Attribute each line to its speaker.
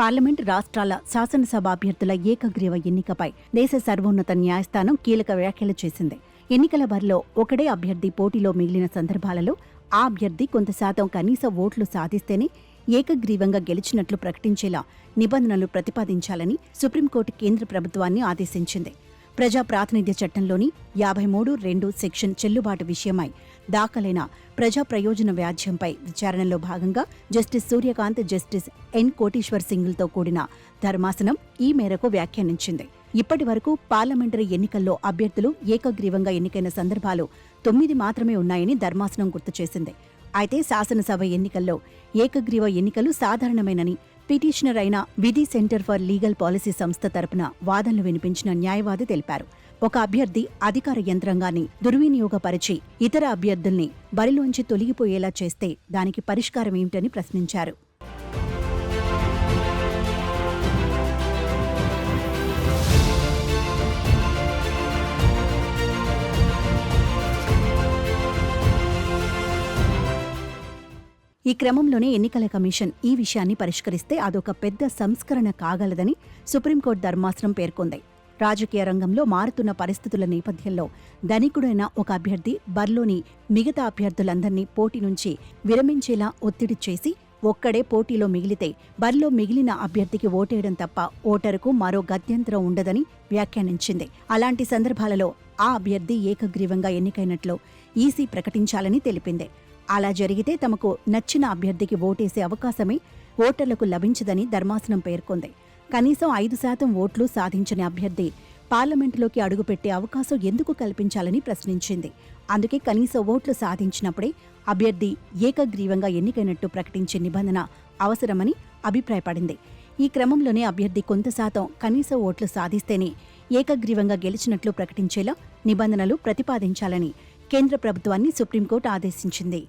Speaker 1: Parliament రాష్ట్రాల శాసనసభ అభ్యర్థుల ఏకగ్రీవ ఎన్నికపై దేశ సర్వోన్నత న్యాయస్థానం కీలక వ్యాఖ్యలు చేసింది. ఎన్నికల బరిలో ఒకడే అభ్యర్థి పోటీలో మిగిలిన సందర్భాలలో ఆ అభ్యర్థి కొంత శాతం కనీస ఓట్లు సాధిస్తేనే ఏకగ్రీవంగా గెలిచినట్లు ప్రకటించేలా నిబంధనలు ప్రతిపాదించాలని సుప్రీంకోర్టు కేంద్ర ప్రభుత్వాన్ని ఆదేశించింది. ప్రజా ప్రాతినిధ్య చట్టంలోని యాభై మూడు రెండు సెక్షన్ చెల్లుబాటు విషయమై దాఖలైన ప్రజా ప్రయోజన వ్యాజ్యంపై విచారణలో భాగంగా Justice Suryakant Justice N Kotiswar సింగ్లతో కూడిన ధర్మాసనం ఈ మేరకు వ్యాఖ్యానించింది. ఇప్పటి వరకు పార్లమెంటరీ ఎన్నికల్లో అభ్యర్థులు ఏకగ్రీవంగా ఎన్నికైన సందర్భాలు తొమ్మిది మాత్రమే ఉన్నాయని ధర్మాసనం గుర్తు చేసింది. అయితే శాసనసభ ఎన్నికల్లో ఏకగ్రీవ ఎన్నికలు సాధారణమేనని పిటిషనర్ అయిన విధి సెంటర్ ఫర్ లీగల్ పాలసీ సంస్థ తరపున వాదనలు వినిపించిన న్యాయవాది తెలిపారు. ఒక అభ్యర్థి అధికార యంత్రాంగాన్ని దుర్వినియోగపరిచి ఇతర అభ్యర్థుల్ని బరిలోంచి తొలగిపోయేలా చేస్తే దానికి పరిష్కారం ఏమిటని ప్రశ్నించారు. ఈ క్రమంలోనే ఎన్నికల కమిషన్ ఈ విషయాన్ని పరిష్కరిస్తే అదొక పెద్ద సంస్కరణ కాగలదని సుప్రీంకోర్టు ధర్మాసనం పేర్కొంది. రాజకీయ రంగంలో మారుతున్న పరిస్థితుల నేపథ్యంలో ధనికుడైన ఒక అభ్యర్థి బర్లోని మిగతా అభ్యర్థులందరినీ పోటీ నుంచి విరమించేలా ఒత్తిడి చేసి ఒక్కడే పోటీలో మిగిలితే బరిలో మిగిలిన అభ్యర్థికి ఓటేయడం తప్ప ఓటరుకు మరో గత్యంతరం ఉండదని వ్యాఖ్యానించింది. అలాంటి సందర్భాలలో ఆ అభ్యర్థి ఏకగ్రీవంగా ఎన్నికైనట్లు ఈసీ ప్రకటించాలని తెలిపింది. అలా జరిగితే తమకు నచ్చిన అభ్యర్థికి ఓటేసే అవకాశమే ఓటర్లకు లభించదని ధర్మాసనం పేర్కొంది. కనీసం ఐదు శాతం ఓట్లు సాధించని అభ్యర్థి పార్లమెంటులోకి అడుగుపెట్టే అవకాశం ఎందుకు కల్పించాలని ప్రశ్నించింది. అందుకే కనీస ఓట్లు సాధించినప్పుడే అభ్యర్థి ఏకగ్రీవంగా ఎన్నికైనట్టు ప్రకటించే నిబంధన అవసరమని అభిప్రాయపడింది. ఈ క్రమంలోనే అభ్యర్థి కొంత శాతం కనీస ఓట్లు సాధిస్తేనే ఏకగ్రీవంగా గెలిచినట్లు ప్రకటించేలా నిబంధనలు ప్రతిపాదించాలని కేంద్ర ప్రభుత్వాన్ని సుప్రీంకోర్టు ఆదేశించింది.